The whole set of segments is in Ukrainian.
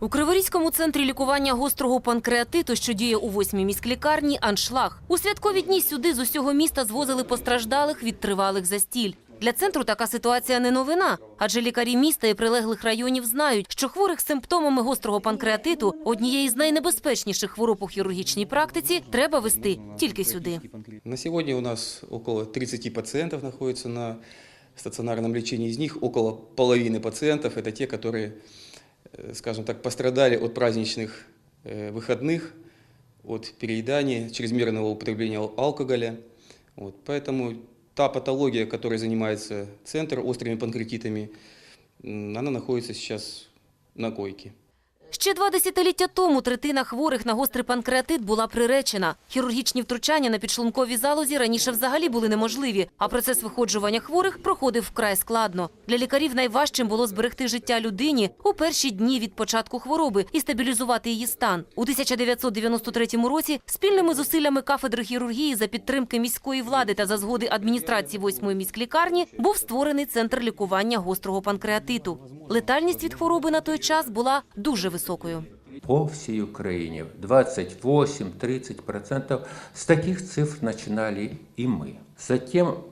У Криворізькому центрі лікування гострого панкреатиту, що діє у восьмій міськлікарні, аншлаг. У святкові дні сюди з усього міста звозили постраждалих від тривалих застіль. Для центру така ситуація не новина, адже лікарі міста і прилеглих районів знають, що хворих з симптомами гострого панкреатиту, однієї з найнебезпечніших хвороб у хірургічній практиці, треба вести тільки сюди. На сегодня у нас около 30 пациентов находится на стационарном лечении. Из них около половины пациентов – это те, которые, э, скажем так, пострадали от праздничных э, выходных, от переедания, чрезмерного употребления алкоголя. Вот, поэтому та патология, которой занимается центр острыми панкреатитами, м, она находится сейчас на койке. Ще два десятиліття тому третина хворих на гострий панкреатит була приречена. Хірургічні втручання на підшлунковій залозі раніше взагалі були неможливі, а процес виходжування хворих проходив вкрай складно. Для лікарів найважчим було зберегти життя людині у перші дні від початку хвороби і стабілізувати її стан. У 1993 році спільними зусиллями кафедри хірургії за підтримки міської влади та за згоди адміністрації восьмої міськлікарні був створений центр лікування гострого панкреатиту. Летальність від хвороби на той час була дуже високою. по всей Украине 28-30%. С таких цифр начинали и мы. Затем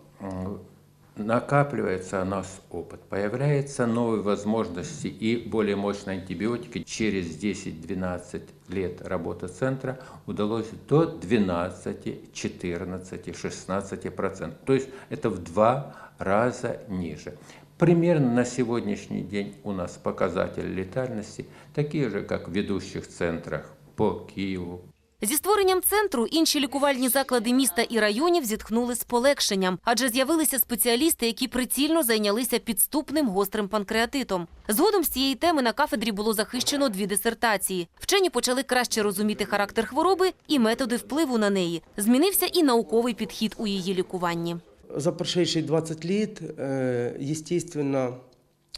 накапливается у нас опыт, появляются новые возможности и более мощные антибиотики. Через 10-12 лет работы центра удалось до 12, 14, 16%. То есть это в два раза ниже. Примерно на сегодняшний день у нас показатели летальности такие же, как в ведущих центрах по Киеву, Зі створенням центру інші лікувальні заклади міста і районів зітхнули з полегшенням, адже з'явилися спеціалісти, які прицільно зайнялися підступним гострим панкреатитом. Згодом з цієї теми на кафедрі було захищено дві дисертації. Вчені почали краще розуміти характер хвороби і методи впливу на неї. Змінився і науковий підхід у її лікуванні. За прошедшие 20 лет, э, естественно,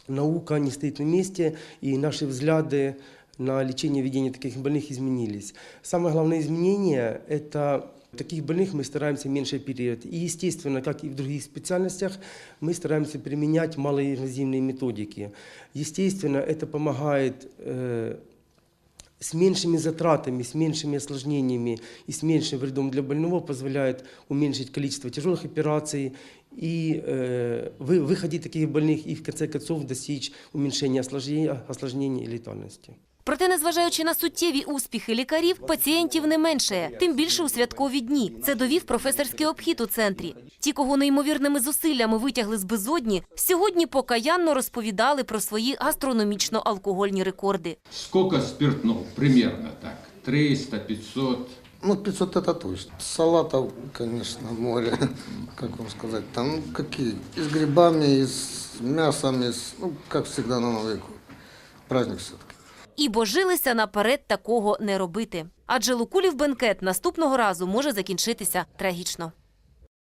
наука не стоит на месте, и наши взгляды на лечение и ведение таких больных изменились. Самое главное изменение – это таких больных мы стараемся меньше оперировать. И, естественно, как и в других специальностях, мы стараемся применять малоинвазивные методики. Естественно, это помогает э, с меньшими затратами, с меньшими осложнениями и с меньшим вредом для больного позволяет уменьшить количество тяжелых операций и э, вы, выходить таких больных и в конце концов достичь уменьшения осложнений, осложнений и летальности. Проте, незважаючи на суттєві успіхи лікарів, пацієнтів не меншає, тим більше у святкові дні. Це довів професорський обхід у центрі. Ті, кого неймовірними зусиллями витягли з безодні, сьогодні покаянно розповідали про свої гастрономічно-алкогольні рекорди. Сколько спиртного? Примерно так. 300, 500. Ну, 500 это точно. Салатов, конечно, море, как вам сказать, там какие? И с грибами, и с мясом, и с, ну, как всегда на Новый год. Праздник все-таки. І божилися наперед такого не робити. Адже Лукулів бенкет наступного разу може закінчитися трагічно.